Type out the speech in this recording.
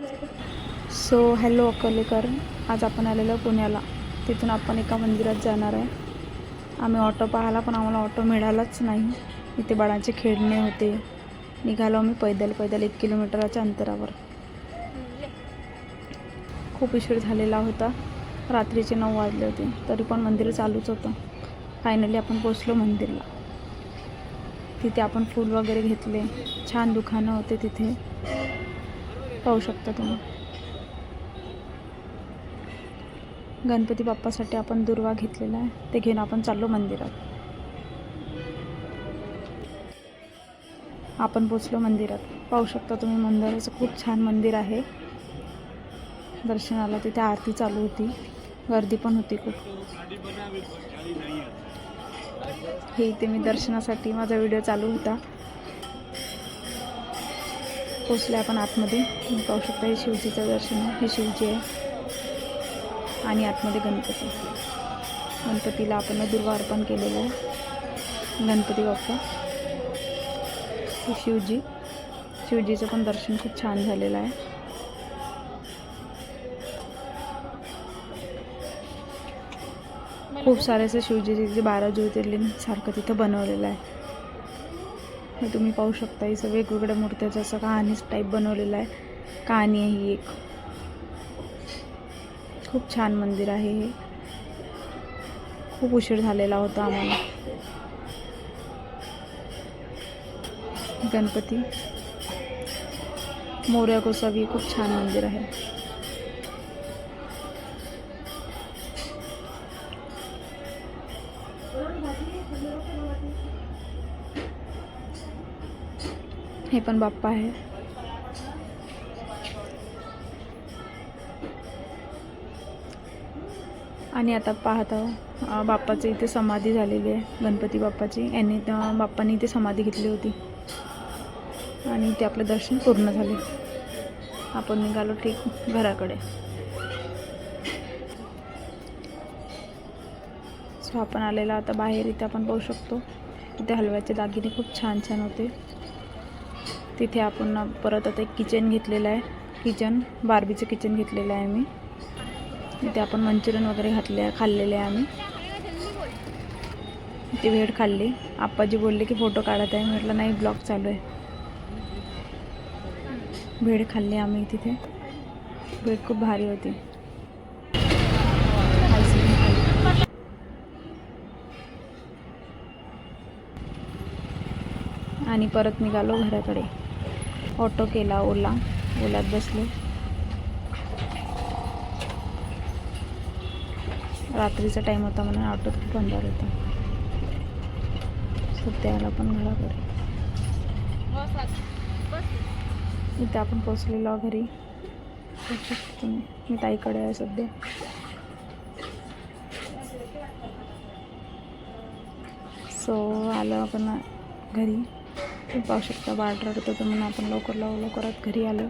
So hello अकोलेकर. आज आपण आलेलो पुण्याला. तिथून आपण एका मंदिरात जाणार आहे. आम्ही ऑटो पाहिला पण आम्हाला ऑटो मिळालाच नाही. इथे बाळांचे खेळणे होते. निघालो आम्ही पैदल पैदल एक किलोमीटरच्या अंतरावर. खूप उशीर झालेला होता. रात्रीचे नऊ वाजले होते. तरी पण मंदिर चालूच होतं. फायनली आपण पोचलो मंदिरला. तिथे आपण फूल वगैरे घेतले. छान दुकानं होते तिथे. पाहू शकता तुम्ही. गणपती बाप्पासाठी आपण दुर्वा घेतलेला आहे. ते घेऊन आपण चाललो मंदिरात. आपण पोचलो मंदिरात. पाहू शकता तुम्ही मंदिराचं खूप छान मंदिर आहे. दर्शनाला तिथे आरती चालू होती. गर्दी पण होती खूप. हे इथे मी दर्शनासाठी माझा व्हिडिओ चालू होता. पोचले आपण आतमध्ये. पाहू शकता हे शिवजीचं दर्शन हे शिवजी आहे. आणि आतमध्ये गणपती. गणपतीला आपण दुर्वा अर्पण केलेलं आहे. गणपती बाप्पा. हे शिवजी. शिवजीचं पण दर्शन खूप छान झालेलं आहे. खूप सारे असे शिवजीचे जे बारा ज्योतिर्लिंग सारखं तिथं बनवलेलं आहे. हे तुम्ही पाहू शकता. इथं वेगवेगळ्या मूर्त्याचं असं कहाणीच टाईप बनवलेलं आहे. कहाणी आहे ही एक. खूप छान मंदिर आहे हे. खूप उशीर झालेला होता आम्हाला. गणपती. मोर्या गोसावी खूप छान मंदिर आहे. हे पण बाप्पा आहे. आणि आता पाहत आहो बाप्पाची इथे समाधी झालेली आहे गणपती बाप्पाची. यांनी त्या बाप्पांनी इथे समाधी घेतली होती. आणि ते आपलं दर्शन पूर्ण झाले. आपण निघालो ठीक घराकडे. सो आपण आलेला आता बाहेर इथे आपण पाहू शकतो. इथे हलव्याचे दागिने खूप छान छान होते. तिथे आपण परत आता एक किचन घेतलेलं आहे. किचन बार्बीचं किचन घेतलेलं आहे मी तिथे आपण मंचुरियन वगैरे घातले खाल्लेले आहे आम्ही. ती भेळ खाल्ली. आप्पाजी बोलले की फोटो काढत आहे. म्हटलं नाही ब्लॉग चालू आहे. भेळ खाल्ली आम्ही तिथे. भेळ खूप भारी होती. आणि परत निघालो घराकडे. ऑटो केला ओला ओल्यात बसले. रात्रीचा टाईम होता म्हणून ऑटो खूप अंधार होता. सध्या आला पण घराकडे इथे आपण पोचलेलो घरी. तुम्ही मी ताईकडे आहे सध्या. सो आलो आपण घरी. तुम्ही पाहू शकता बाळ रडत होतं म्हणून आपण लवकर लव लवकरात घरी आलो.